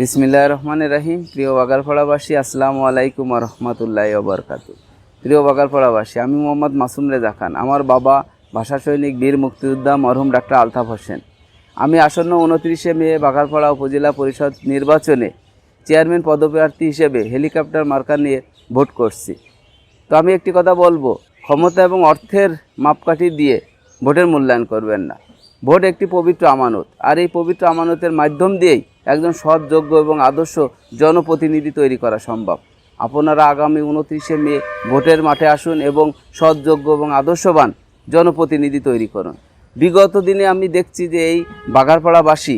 বিসমিল্লাহ রহমান রাহিম। প্রিয় বাগারপাড়াবাসী আসসালামু আলাইকুম রহমতুল্লাহ ওবরকাতু প্রিয় বাগারপাড়াবাসী আমি মোহাম্মদ মাসুম রেজা খান। আমার বাবা ভাষা সৈনিক বীর মুক্তিযোদ্ধা মরহুম ডাক্তার আলতাফ হোসেন। আমি আসন্ন উনত্রিশে মে বাগারপাড়া উপজেলা পরিষদ নির্বাচনে চেয়ারম্যান পদপ্রার্থী হিসেবে হেলিকপ্টার মার্কা নিয়ে ভোট করছি। তো আমি একটি কথা বলব, ক্ষমতা এবং অর্থের মাপকাঠি দিয়ে ভোটের মূল্যায়ন করবেন না। ভোট একটি পবিত্র আমানত। আর এই পবিত্র আমানতের মাধ্যম দিয়েই একজন সৎ, যোগ্য এবং আদর্শ জনপ্রতিনিধি তৈরি করা সম্ভব। আপনারা আগামী উনত্রিশে মে ভোটের মাঠে আসুন এবং সৎ, যোগ্য এবং আদর্শবান জনপ্রতিনিধি তৈরি করুন। বিগত দিনে আমি দেখছি যে এই বাগারপাড়াবাসী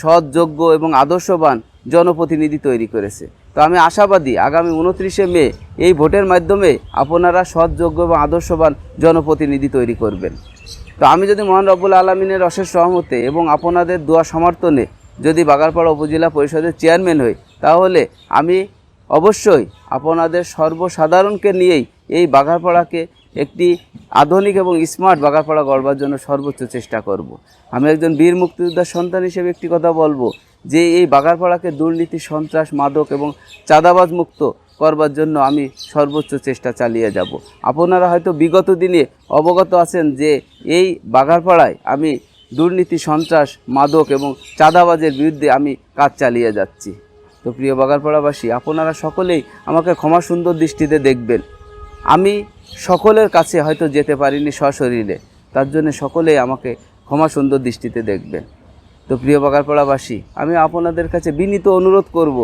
সৎ, যোগ্য এবং আদর্শবান জনপ্রতিনিধি তৈরি করেছে। তো আমি আশাবাদী আগামী উনত্রিশে মে এই ভোটের মাধ্যমে আপনারা সৎ, যোগ্য এবং আদর্শবান জনপ্রতিনিধি তৈরি করবেন। তো আমি যদি মহান রব্বুল আলমিনের অশেষ সহমতে এবং আপনাদের দোয়া সমর্থনে যদি বাগারপাড়া উপজেলা পরিষদের চেয়ারম্যান হই, তাহলে আমি অবশ্যই আপনাদের সর্বসাধারণকে নিয়েই এই বাগারপাড়াকে একটি আধুনিক এবং স্মার্ট বাগারপাড়া গড়বার জন্য সর্বোচ্চ চেষ্টা করব। আমি একজন বীর মুক্তিযোদ্ধার সন্তান হিসেবে একটি কথা বলব, যে এই বাগারপাড়াকে দুর্নীতি, সন্ত্রাস, মাদক এবং চাঁদাবাজ মুক্ত করবার জন্য আমি সর্বোচ্চ চেষ্টা চালিয়ে যাব আপনারা হয়তো বিগত দিনে অবগত আছেন যে এই বাগারপাড়ায় আমি দুর্নীতি, সন্ত্রাস, মাদক এবং চাঁদাবাজের বিরুদ্ধে আমি কাজ চালিয়ে যাচ্ছি। তো প্রিয় বাগারপাড়াবাসী, আপনারা সকলেই আমাকে ক্ষমা সুন্দর দৃষ্টিতে দেখবেন। আমি সকলের কাছে হয়তো যেতে পারিনি সশরীরে, তার জন্য সকলেই আমাকে ক্ষমা সুন্দর দৃষ্টিতে দেখবেন। তো প্রিয় বাগারপাড়াবাসী, আমি আপনাদের কাছে বিনীত অনুরোধ করব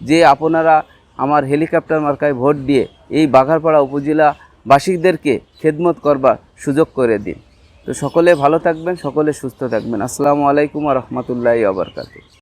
যে আপনারা আমার হেলিকপ্টার মার্কায় ভোট দিয়ে এই বাঘারপাড়া উপজেলা বাসিকদেরকে খেদমত করবার সুযোগ করে দিন। তো সকলে ভালো থাকবেন সকলে সুস্থ থাকবেন। আসসালামু আলাইকুম আ রহমতুল্লাহ আবরকাত